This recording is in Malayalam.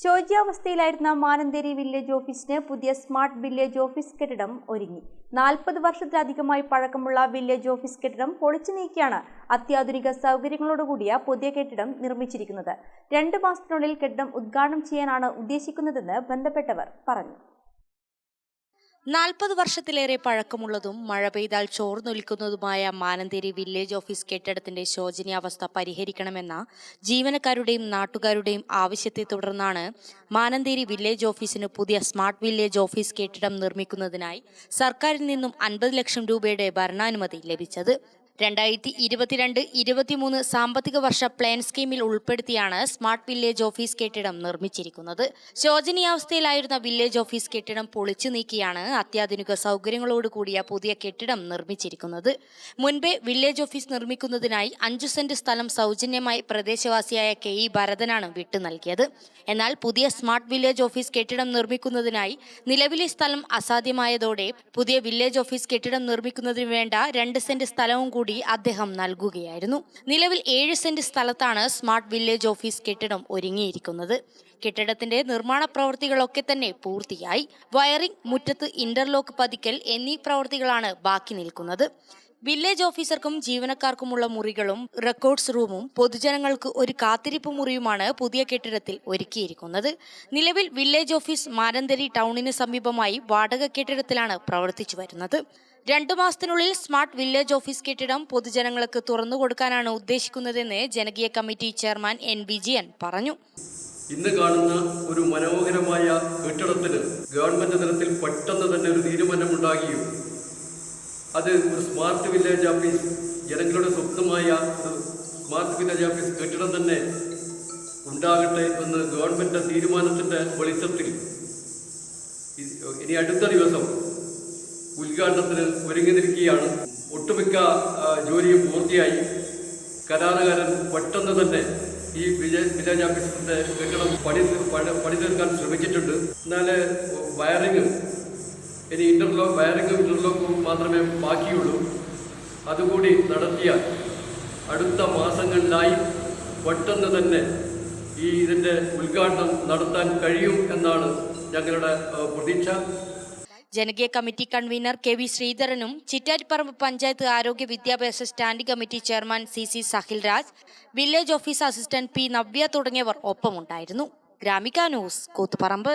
ശോച്യാവസ്ഥയിലായിരുന്ന മാനന്തേരി വില്ലേജ് ഓഫീസിന് പുതിയ സ്മാർട്ട് വില്ലേജ് ഓഫീസ് കെട്ടിടം ഒരുങ്ങി. നാൽപ്പത് വർഷത്തിലധികമായി പഴക്കമുള്ള വില്ലേജ് ഓഫീസ് കെട്ടിടം പൊളിച്ചു നീക്കിയാണ് അത്യാധുനിക സൗകര്യങ്ങളോടുകൂടിയ പുതിയ കെട്ടിടം നിർമ്മിച്ചിരിക്കുന്നത്. രണ്ട് മാസത്തിനുള്ളിൽ കെട്ടിടം ഉദ്ഘാടനം ചെയ്യാനാണ് ഉദ്ദേശിക്കുന്നതെന്ന് ബന്ധപ്പെട്ടവർ പറഞ്ഞു. നാൽപ്പത് വർഷത്തിലേറെ പഴക്കമുള്ളതും മഴ പെയ്താൽ ചോർന്നൊലിക്കുന്നതുമായ മാനന്തേരി വില്ലേജ് ഓഫീസ് കെട്ടിടത്തിന്റെ ശോചനീയാവസ്ഥ പരിഹരിക്കണമെന്ന ജീവനക്കാരുടെയും നാട്ടുകാരുടെയും ആവശ്യത്തെ തുടർന്നാണ് മാനന്തേരി വില്ലേജ് ഓഫീസിന് പുതിയ സ്മാർട്ട് വില്ലേജ് ഓഫീസ് കെട്ടിടം നിർമ്മിക്കുന്നതിനായി സർക്കാരിൽ നിന്നും അൻപത് ലക്ഷം രൂപയുടെ ഭരണാനുമതി ലഭിച്ചത്. രണ്ടായിരത്തി ഇരുപത്തിരണ്ട് ഇരുപത്തിമൂന്ന് സാമ്പത്തിക വർഷ പ്ലാൻ സ്കീമിൽ ഉൾപ്പെടുത്തിയാണ് സ്മാർട്ട് വില്ലേജ് ഓഫീസ് കെട്ടിടം നിർമ്മിച്ചിരിക്കുന്നത്. ശോചനീയാവസ്ഥയിലായിരുന്ന വില്ലേജ് ഓഫീസ് കെട്ടിടം പൊളിച്ചു നീക്കിയാണ് അത്യാധുനിക സൗകര്യങ്ങളോട് കൂടിയ പുതിയ കെട്ടിടം നിർമ്മിച്ചിരിക്കുന്നത്. മുൻപേ വില്ലേജ് ഓഫീസ് നിർമ്മിക്കുന്നതിനായി അഞ്ചു സെന്റ് സ്ഥലം സൗജന്യമായി പ്രദേശവാസിയായ കെ ഇ ഭരതനാണ് വിട്ടു നൽകിയത്. എന്നാൽ പുതിയ സ്മാർട്ട് വില്ലേജ് ഓഫീസ് കെട്ടിടം നിർമ്മിക്കുന്നതിനായി നിലവിലെ സ്ഥലം അസാധ്യമായതോടെ പുതിയ വില്ലേജ് ഓഫീസ് കെട്ടിടം നിർമ്മിക്കുന്നതിന് വേണ്ട രണ്ട് സെന്റ് സ്ഥലവും കൂടി അദ്ദേഹം നൽകുകയായിരുന്നു. നിലവിൽ ഏഴ് സെന്റ് സ്ഥലത്താണ് സ്മാർട്ട് വില്ലേജ് ഓഫീസ് കെട്ടിടം ഒരുങ്ങിയിരിക്കുന്നത്. കെട്ടിടത്തിന്റെ നിർമ്മാണ പ്രവൃത്തികളൊക്കെ തന്നെ പൂർത്തിയായി. വയറിംഗ് മുറ്റത്ത് ഇന്റർലോക്ക് പതിക്കൽ എന്നീ പ്രവൃത്തികളാണ് ബാക്കി നിൽക്കുന്നത്. വില്ലേജ് ഓഫീസർക്കും ജീവനക്കാർക്കുമുള്ള മുറികളും റെക്കോർഡ്സ് റൂമും പൊതുജനങ്ങൾക്ക് ഒരു കാത്തിരിപ്പ് മുറിയുമാണ് പുതിയ കെട്ടിടത്തിൽ ഒരുക്കിയിരിക്കുന്നത്. നിലവിൽ വില്ലേജ് ഓഫീസ് മാനന്തരി ടൗണിന് സമീപമായി വാടക കെട്ടിടത്തിലാണ് പ്രവർത്തിച്ചു വരുന്നത്. രണ്ടു മാസത്തിനുള്ളിൽ സ്മാർട്ട് വില്ലേജ് ഓഫീസ് കെട്ടിടം പൊതുജനങ്ങൾക്ക് തുറന്നു കൊടുക്കാനാണ് ഉദ്ദേശിക്കുന്നതെന്ന് ജനകീയ കമ്മിറ്റി ചെയർമാൻ എൻ വിജയൻ പറഞ്ഞു. ഇന്ന് കാണുന്ന ഒരു മനോഹരമായ കെട്ടിടത്തിന് ഗവൺമെന്റ് തലത്തിൽ പെട്ടെന്ന് തന്നെ ഒരു തീരുമാനമുണ്ടാകുകയും അത് ഒരു സ്മാർട്ട് വില്ലേജ് ഓഫീസ് ജനങ്ങളുടെ സ്വപ്നമായ ഒരു സ്മാർട്ട് വില്ലേജ് ഓഫീസ് കെട്ടിടം തന്നെ ഉണ്ടാകട്ടെ എന്ന് ഗവൺമെന്റ് തീരുമാനത്തിന്റെ വെളിച്ചത്തിൽ. ഇനി അടുത്ത ദിവസം ഉദ്ഘാടനത്തിന് ഒരുങ്ങി നിൽക്കുകയാണ് ഒട്ടുമിക്ക ജോലിയും പൂർത്തിയായി. കരാറുകാരൻ പെട്ടെന്ന് തന്നെ ഈ വില്ലേജ് ഓഫീസിന്റെ കെട്ടിടം പണി പണി തീർക്കാൻ ശ്രമിച്ചിട്ടുണ്ട്. എന്നാൽ വയറിങ് ഇനി ഇന്റർലോക്ക് വയറിങ്ങും ഇന്റർലോക്കും മാത്രമേ ബാക്കിയുള്ളൂ. അതുകൂടി നടത്തിയാൽ അടുത്ത മാസങ്ങളിലായി പെട്ടെന്ന് തന്നെ ഈ ഇതിന്റെ ഉദ്ഘാടനം നടത്താൻ കഴിയും എന്നാണ് ഞങ്ങളുടെ പ്രതീക്ഷ. ജനകീയ കമ്മിറ്റി കൺവീനർ കെ വി ശ്രീധരനും ചിറ്റാരിപ്പറമ്പ് പഞ്ചായത്ത് ആരോഗ്യ വിദ്യാഭ്യാസ standing committee chairman C C Sahil Raj village office assistant P Navya തുടങ്ങിയവർ ഒപ്പമുണ്ടായിരുന്നു. ഗ്രാമിക ന്യൂസ് കൂത്തുപറമ്പ്.